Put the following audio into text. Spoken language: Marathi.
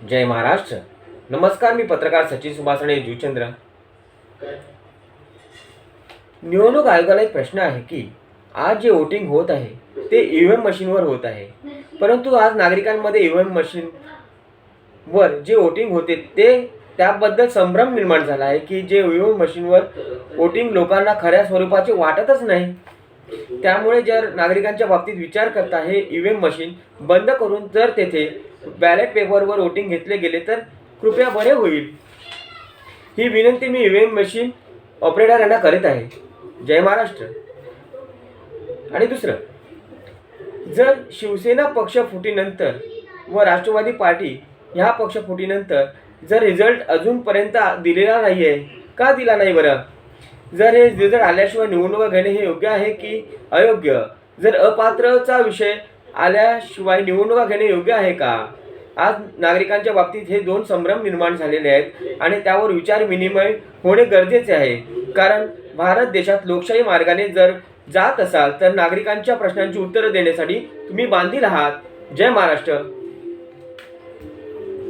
जय महाराष्ट्र. नमस्कार मी पत्रकार सचिन सुभाषणे जुचंद्र. निवडणूक आयोगाला एक प्रश्न आहे की आज जे वोटिंग होत आहे ते ई ईव्हीएम मशीनवर होत आहे. परंतु आज नागरिकांमध्ये ई ईव्हीएम मशीन वर जे वोटिंग होते ते त्याबद्दल संभ्रम निर्माण झाला आहे की जे ईव्हीएम मशीनवर वोटिंग लोकांना खऱ्या स्वरूपाचे वाटतच नाही. त्यामुळे जर नागरिकांच्या बाबतीत विचार करता हे ईव्हीएम मशीन बंद करून जर तेथे बॅलेट पेपरवर वोटिंग घेतले गेले तर कृपया बरे होईल. ही विनंती मी ईव्हीएम मशीन ऑपरेटर यांना करीत आहे. जय महाराष्ट्र. आणि दुसरं जर शिवसेना पक्ष फुटीनंतर व राष्ट्रवादी पार्टी ह्या पक्ष फुटीनंतर जर रिझल्ट अजूनपर्यंत दिलेला नाही आहे का दिला नाही बरं? जर हे रिझल्ट आल्याशिवाय निवडणुका घेणे हे योग्य आहे की अयोग्य? जर अपात्रचा विषय आल्याशिवाय निवडणुका घेणे योग्य आहे का? आज नागरिकांच्या बाबतीत हे दोन संभ्रम निर्माण झालेले आहेत आणि त्यावर विचार विनिमय होणे गरजेचे आहे. कारण भारत देशात लोकशाही मार्गाने जर जात असाल तर नागरिकांच्या प्रश्नांची उत्तरं देण्यासाठी तुम्ही बांधील आहात. जय महाराष्ट्र.